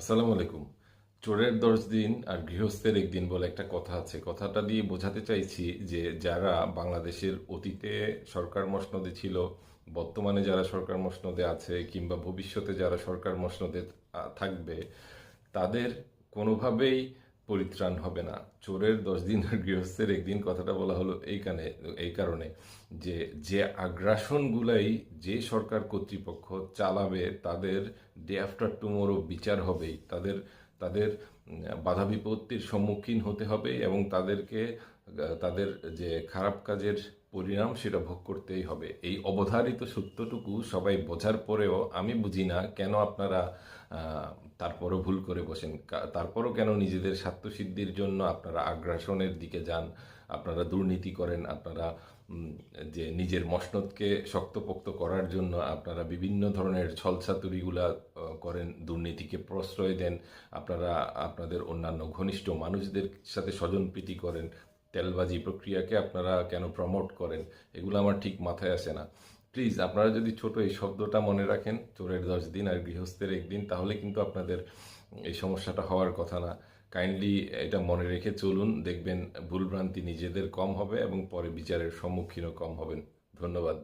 আসসালামু আলাইকুম। চোরের দশ দিন আর গৃহস্থের একদিন বলে একটা কথা আছে। কথাটা দিয়ে বোঝাতে চাইছি যে যারা বাংলাদেশের অতীতে সরকার মসনদে ছিল, বর্তমানে যারা সরকার মসনদে আছে কিংবা ভবিষ্যতে যারা সরকার মসনদে থাকবে, তাদের কোনোভাবেই পরিত্রাণ হবে না। চোরের দশ দিন আর গৃহস্থের একদিন কথাটা বলা হলো এইখানে এই কারণে যে যে আগ্রাসনগুলাই যে সরকার কর্তৃপক্ষ চালাবে, তাদের ডে আফটার টুমোরো বিচার হবেই। তাদের তাদের বাধা বিপত্তির সম্মুখীন হতে হবে এবং তাদেরকে, তাদের যে খারাপ কাজের পরিণাম সেটা ভোগ করতেই হবে। এই অবধারিত সত্যটুকু সবাই বোঝার পরেও আমি বুঝি না কেন আপনারা তারপরও ভুল করে বসেন। তারপরও কেন নিজেদের স্বার্থসিদ্ধির জন্য আপনারা আগ্রাসনের দিকে যান? আপনারা দুর্নীতি করেন, আপনারা যে নিজের মসনদকে শক্তপোক্ত করার জন্য আপনারা বিভিন্ন ধরনের ছলছাতুরিগুলা করেন, দুর্নীতিকে প্রশ্রয় দেন, আপনারা আপনাদের অন্যান্য ঘনিষ্ঠ মানুষদের সাথে স্বজনপ্রীতি করেন, তেলবাজি প্রক্রিয়াকে আপনারা কেন প্রমোট করেন, এগুলো আমার ঠিক মাথায় আসে না। প্লিজ আপনারা যদি ছোট এই শব্দটা মনে রাখেন, চোরের দশ দিন আর গৃহস্থের একদিন, তাহলে কিন্তু আপনাদের এই সমস্যাটা হওয়ার কথা না। কাইন্ডলি এটা মনে রেখে চলুন, দেখবেন ভুলভ্রান্তি নিজেদের কম হবে এবং পরে বিচারের সম্মুখীনও কম হবেন। ধন্যবাদ।